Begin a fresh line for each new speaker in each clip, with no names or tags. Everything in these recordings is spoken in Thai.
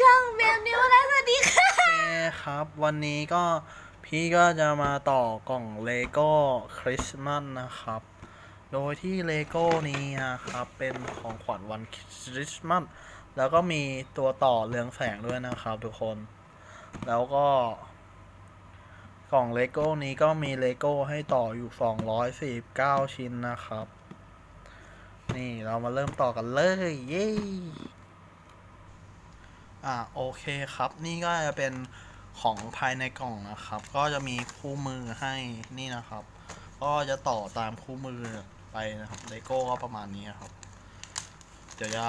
ช่องเบลนิวและสวัสดีค่ะ
โอเคครับ วันนี้ก็พี่ก็จะมาต่อกล่องเลโก้คริสต์มาสนะครับ โดยที่เลโก้นี้นะครับ เป็นของขวัญวันคริสต์มาสแล้วก็มีตัวต่อเรืองแสงด้วยนะครับทุกคน แล้วก็ กล่องเลโก้นี้ก็มีเลโก้ให้ต่ออยู่ 249 ชิ้นนะครับ นี่เรามาเริ่มต่อกันเลย เย้ อ่าโอเคครับนี่ก็จะเป็นของภายในกล่องนะครับ ก็จะมีคู่มือให้นี่นะครับ ก็จะต่อตามคู่มือไปนะครับเลโก้ก็ประมาณนี้ครับ เดี๋ยวจะ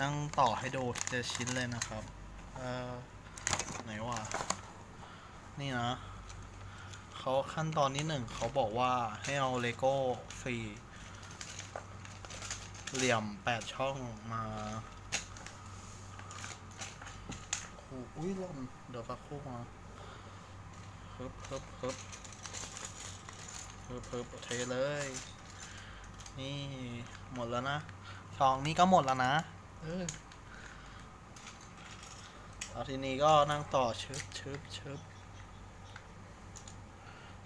นั่งต่อให้ดูทีละชิ้นเลยนะครับ เอ่อไหนวะนี่นะเขาขั้นตอนที่หนึ่งเขาบอกว่าให้เอาเลโก้ฟรีเหลี่ยมแปดช่องมา โอ้โหอุ้ยหล่นเดี๋ยวสักครู่มาเฮิบเฮิบเฮิบเฮิบเฮิบเทเลย นี่หมดแล้วนะซองนี้ก็หมดแล้วนะเออเอาทีนี้ก็นั่งต่อชึบชึบชึบ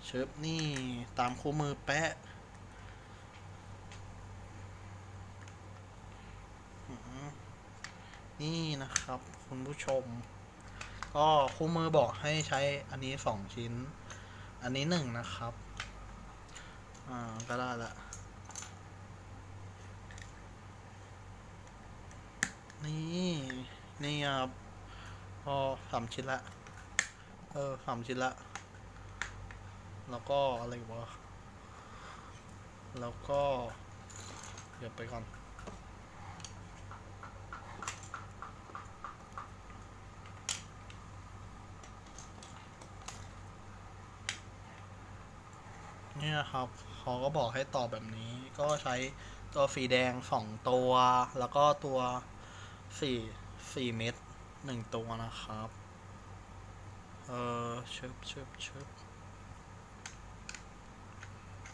ชึบนี่ตามคู่มือแปะอื้อหือนี่นะครับ คุณผู้ชม ก็คู่มือบอกให้ใช้อันนี้สองชิ้น อันนี้หนึ่งนะครับ อ่า ก็ได้ละ นี่ นี่ครับพอสามชิ้นละ เออสามชิ้นละ แล้วก็อะไรวะแล้วก็ เดี๋ยวไปก่อน เนี่ยครับเขาก็บอกให้ตอบแบบนี้ ก็ใช้ตัวสีแดงสองตัว แล้วก็ตัวสี่สี่เม็ดหนึ่งตัวนะครับ เออชึบชึบชึบ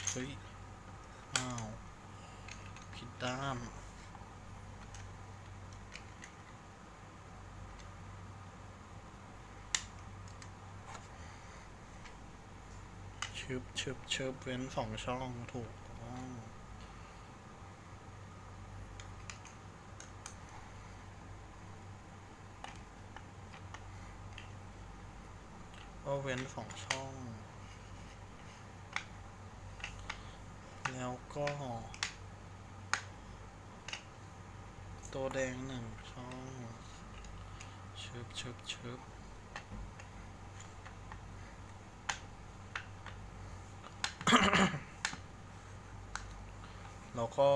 เฮ้ย อ้าว ผิดด้าน ชึบชึบชึบเว้นสองช่องถูกก็เว้นสองช่อง แล้วก็ ตัวแดงหนึ่งช่องชึบชึบชึบ แล้ว ก็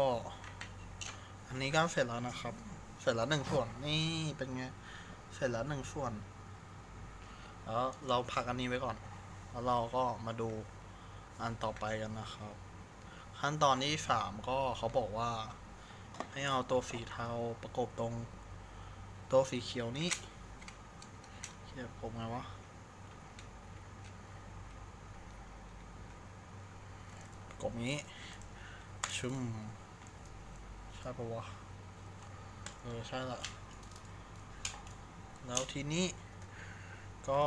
อันนี้ก็เสร็จแล้วนะครับ เสร็จแล้วหนึ่งส่วนนี่เป็นไง เสร็จแล้วหนึ่งส่วน แล้วเราพักอันนี้ไว้ก่อน แล้วเราก็มาดูอันต่อไปกันนะครับ ขั้นตอนที่สามก็เขาบอกว่า ให้เอาตัวสีเทาประกบตรง ตัวสีเขียวนี้เขียบผมไงวะประกบนี้ ชุมใช่ปะวะเออใช่ละ แล้วทีนี้ก็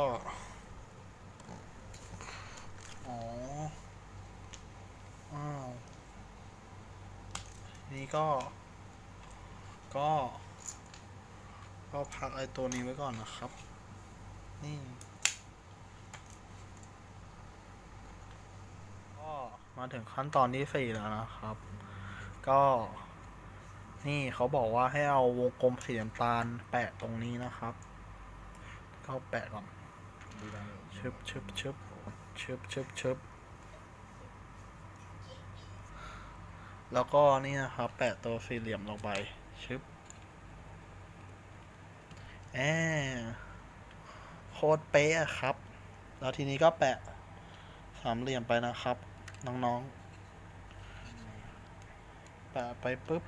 อ๋อ อ้าวนี่ก็ ก็ ก็พักไอตัวนี้ไว้ก่อนนะครับ นี่ ก็ มาถึงขั้นตอนที่สี่แล้วนะครับ ก็ นี่เขาบอกว่าให้เอาวงกลมสีน้ำตาลแปะตรงนี้นะครับ ก็แปะก่อนชึบชึบชึบชึบชึบชึบแล้วก็นี่นะครับ แปะตัวสี่เหลี่ยมลงไปชึบแอโคตรเป๊ะอะครับ แล้วทีนี้ก็แปะสามเหลี่ยมไปนะครับ น้องๆแปะไปปุ๊บ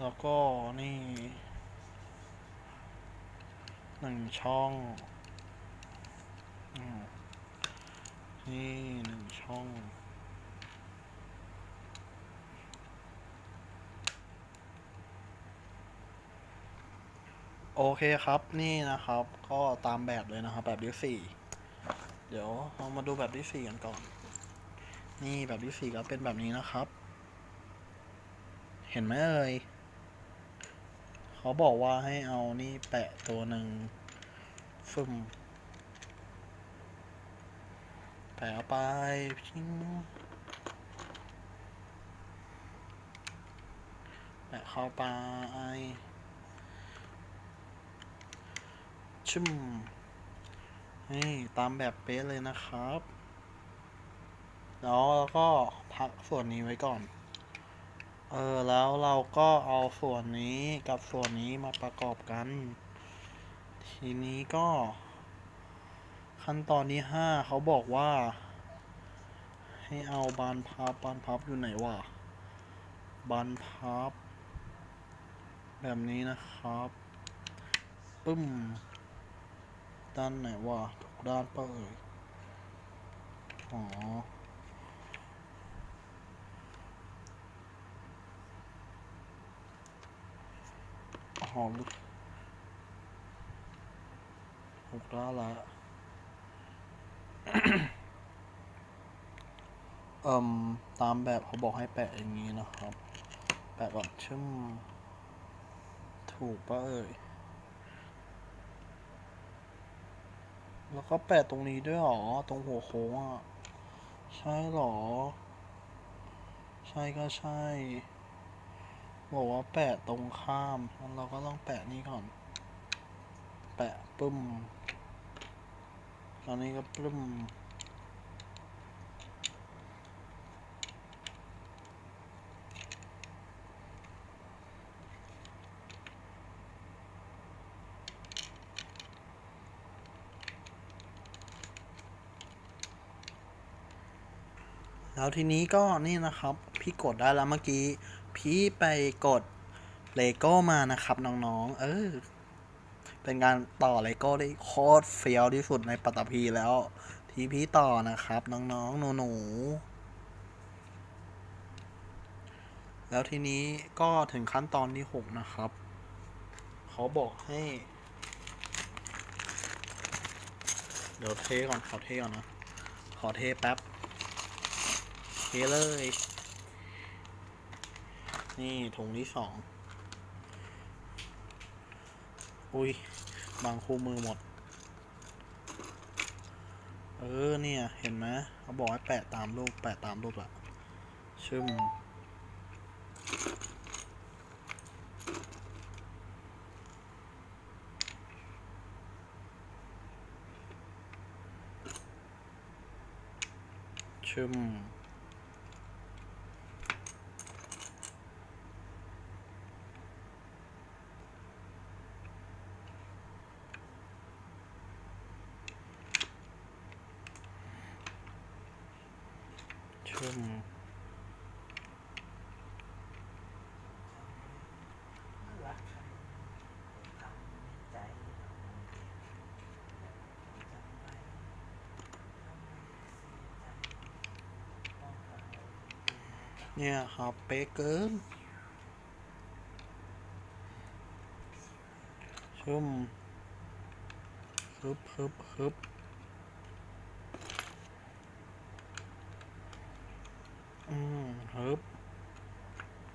แล้วก็นี่หนึ่งช่องอนี่หนึ่งช่องโอเคครับนี่นะครับก็ตามแบบเลยนะครับแบบที่สี่เดี๋ยวเรามาดูแบบที่สี่กันก่อน นี่แบบที่สี่ก็เป็นแบบนี้นะครับ เห็นไหมเอ่ยเขาบอกว่าให้เอานี่แปะตัวหนึ่งฟึมแปะไปพิงแปะเข้าไปชุ่มนี่ตามแบบเป๊ะเลยนะครับ แล้วเราก็พักส่วนนี้ไว้ก่อน เออ แล้วเราก็เอาส่วนนี้กับส่วนนี้มาประกอบกัน ทีนี้ก็ ขั้นตอนที่ห้าเขาบอกว่า ให้เอาบานพับบานพับอยู่ไหนวะบานพับ แบบนี้นะครับปึ้ม ด้านไหนวะทุกด้านเปล่าเอ่ยอ๋อ อ๋อลึกหกด้าละเอ่มตามแบบเขาบอกให้แปะอย่างนี้นะครับ แปะก่อนชึ่มถูกปะเอ่ย แล้วก็แปะตรงนี้ด้วยหรอ ตรงหัวโค้งอะ ใช่หรอ ใช่ก็ใช่ บอกว่าแปะตรงข้ามงั้นเราก็ต้องแปะนี่ก่อน แปะปึ้มตอนนี้ก็ปึ้มแล้วทีนี้ก็นี่นะครับ พี่กดได้แล้วเมื่อกี้ พี่ไปกดเลโก้มานะครับน้องๆ เออ เป็นการต่อเลโก้ได้โคตรเฟี้ยวที่สุดในปัตตภีแล้ว ที่พี่ต่อนะครับน้องๆ หนูๆ แล้วทีนี้ก็ถึงขั้นตอนที่หกนะครับ เขาบอกให้ เดี๋ยวเทก่อนขอเทก่อนนะ ขอเทแป๊บ เทเลย นี่ถุงที่สอง อุ้ย บางคู่มือหมด เออ เนี่ย เห็นไหมเขาบอกให้แปะตามรูป แปะตามรูปอะชึมชึม ชึมเนี่ยครับเป๊ะเกินชุ่มฮึบฮึบฮึบ มฮึบ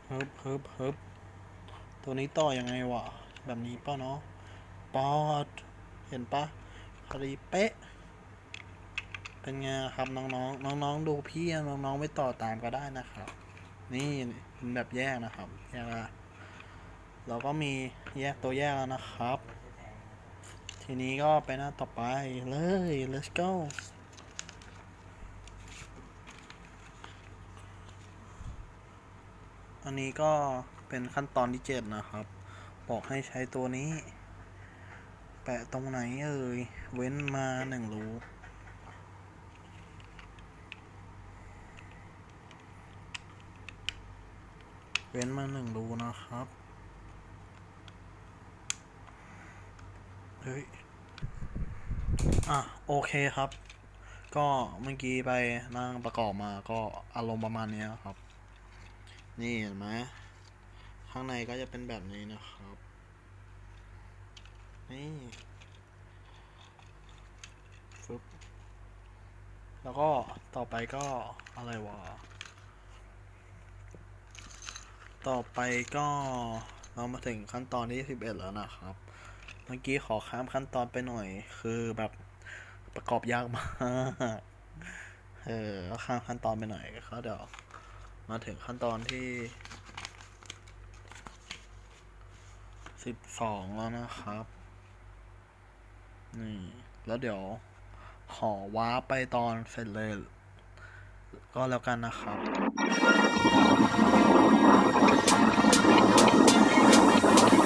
เฮึบเฮึบเฮึบตัวนี้ต่อยังไงวะ แบบนี้ป่ะเนาะปอด เห็นปะพอดีเป๊ะ เป็นไงครับน้องๆ น้องๆ ดูพี่อะน้องๆ ไม่ต่อตามก็ได้นะครับ นี่เป็นแบบแยกนะครับแยกละเราก็มีแยกตัวแยกแล้วนะครับ ทีนี้ก็ไปหน้าต่อไปเลย let's go อันนี้ก็เป็นขั้นตอนที่เจ็ดนะครับ บอกให้ใช้ตัวนี้ แปะตรงไหนเอ่ย เว้นมาหนึ่งรูเว้นมาหนึ่งรูนะครับ เฮ้ย อะ โอเคครับ ก็เมื่อกี้ไปนั่งประกอบมาก็อารมณ์ประมาณนี้ครับ นี่เห็นไหมข้างในก็จะเป็นแบบนี้นะครับ นี่ฟึบแล้วก็ต่อไปก็อะไรวะ ต่อไปก็เรามาถึงขั้นตอนที่สิบเอ็ดแล้วนะครับ เมื่อกี้ขอข้ามขั้นตอนไปหน่อย คือแบบประกอบยากมาก เออข้ามขั้นตอนไปหน่อยก็เดี๋ยว มาถึงขั้นตอนที่สิบสองแล้วนะครับ นี่ แล้วเดี๋ยว ขอว้าไปตอนเสร็จเลย ก็แล้วกันนะครับ Thank you.